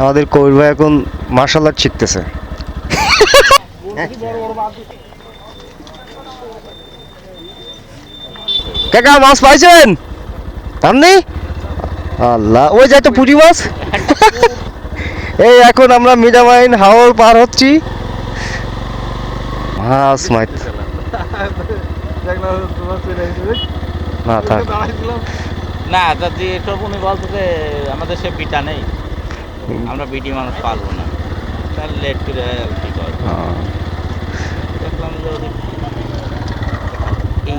আমাদের কবির ভাই এখন মার্শাল আর্ট শিখতেছে। কাকা, মাছ পাইছেন? আপনি আল্লাহ, ওই যে একটা পুঁটি মাছ। এই এখন আমরা মিডামাইন হাওর পার হচ্ছি। মাছ মাছ না, থাক। না, দাদি এসব উনি বলতো যে আমাদের সে বিটা নেই। আমরা বিটি মানুষ পারব না। তাহলে লেট করে কি করব? হ্যাঁ। দেখলাম যে ওদের এই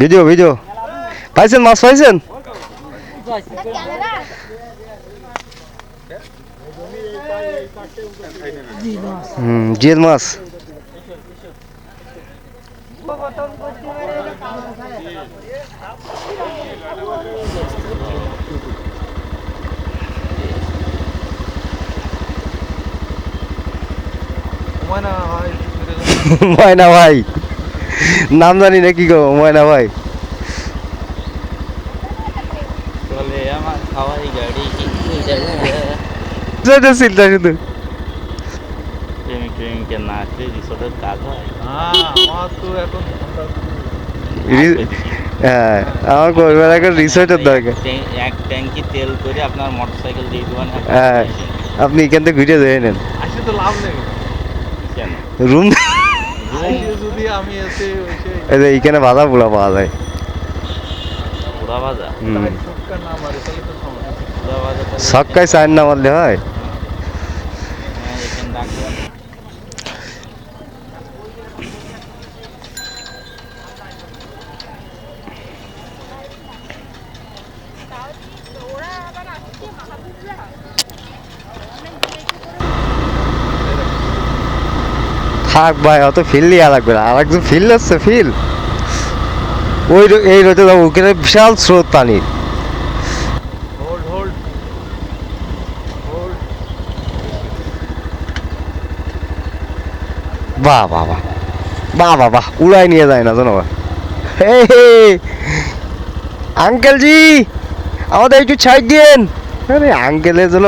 ভিডিও ভিডিও। পাইছেন মাছ পাইছেন? হুম জিয়াল মাছ। ময়না ভাই। নাম জানি না কি গো ময়না ভাই। চিন্তা শুধু রিসোর্টের হয়। হ্যাঁ আমার করবার এখন রিসোর্টের দরকার। এক ট্যাঙ্কি তেল করে আপনার মোটর সাইকেল দিয়ে দেবেন। হ্যাঁ আপনি এখান থেকে ঘুরে যেয়ে নেন। আসলে তো লাভ নেই। রুম আইসে যদি আমি এসে এই যে এইখানে বাধা পোলা পাওয়া যায়। পুরা ভাজা? না ভাজা সক্কায় মারলে হয়? থাক ভাই অত ফিল লিয়া লাগবে না। আর একজন ফিল হচ্ছে ফিল ওই এই রোদে যাব ওখানে বিশাল স্রোত পানির বাহ বাহ বাহ। বাহ বাহ বাহ উড়াই নিয়ে যায় না জানো? হে হে। আঙ্কেল জি আমাদের একটু ছাইড দিন আরে আঙ্কেলের জন্য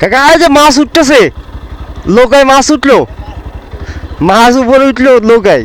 কাকা এই যে মাছ উঠতেছে লোকায় মাছ উঠল। মাছ উপরে উঠল লোকায়।